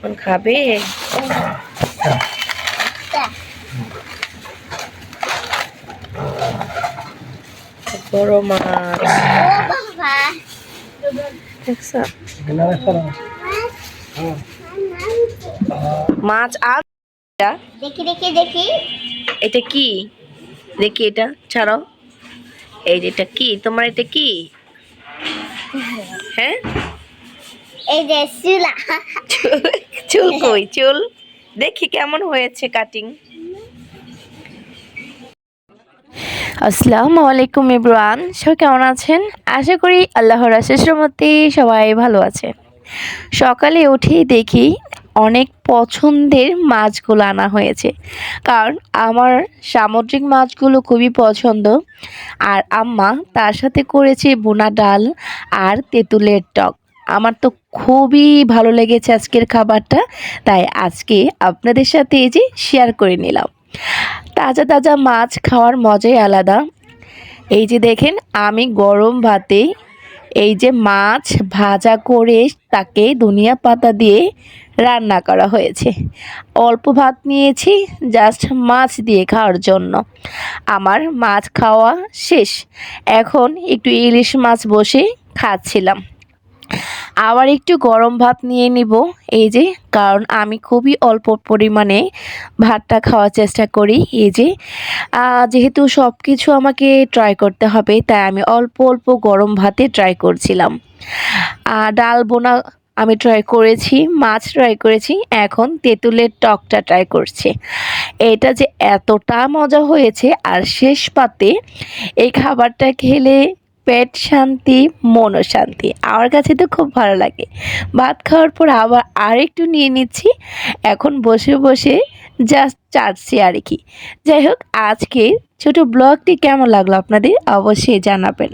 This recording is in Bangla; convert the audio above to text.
ওসমান খাবে? বড় মাছ। মাছ আর দেখি দেখি দেখি। এটা কি? দেখি এটা ছাড়াও। এই যে এটা কি? তোমার এটা কি? হ্যাঁ? এই যে চুলা। চুল কই, চুল? দেখি কেমন হয়েছে কাটিং আসসালামু আলাইকুম ইব্রান, সবাই কেমন আছেন? আশা করি আল্লাহর আশিস রহমতে সবাই ভালো আছে সকালে উঠেই দেখি অনেক পছন্দের মাছগুলো আনা হয়েছে। কারণ আমার সামুদ্রিক মাছগুলো খুবই পছন্দ। আর আম্মা তার সাথে করেছে বোনা ডাল আর তেঁতুলের টক। আমার তো খুবই ভালো লেগেছে আজকের খাবারটা, তাই আজকে আপনাদের সাথে এই যে শেয়ার করে নিলাম। তাজা তাজা মাছ খাওয়ার মজাই আলাদা। এই যে দেখেন, আমি গরম ভাতে এই যে মাছ ভাজা করে তাকে ধনিয়া পাতা দিয়ে রান্না করা হয়েছে। অল্প ভাত নিয়েছি জাস্ট মাছ দিয়ে খাওয়ার জন্য। আমার মাছ খাওয়া শেষ। এখন একটু ইলিশ মাছ বসে খাচ্ছিলাম। আবার একটু গরম ভাত নিয়ে নিব। এই যে, কারণ আমি খুবই অল্প পরিমাণে ভাতটা খাওয়ার চেষ্টা করি। এই যে যেহেতু সব কিছু আমাকে ট্রাই করতে হবে, তাই আমি অল্প অল্প গরম ভাতে ট্রাই করছিলাম। ডাল বোনা আমি ট্রাই করেছি, মাছ ট্রাই করেছি, এখন তেঁতুলের টকটা ট্রাই করছি। এটা যে এতটা মজা হয়েছে, আর শেষ পাতে এই খাবারটা খেলে পেট শান্তি, মনও শান্তি। আমার কাছে তো খুব ভালো লাগে। ভাত খাওয়ার পর আবার আরেকটু নিয়ে নিচ্ছি। এখন বসে বসে জাস্ট চাটছি আর কি। যাই হোক আজকে ছোট ব্লগটি কেমন লাগল আপনাদের অবশ্যই জানাবেন।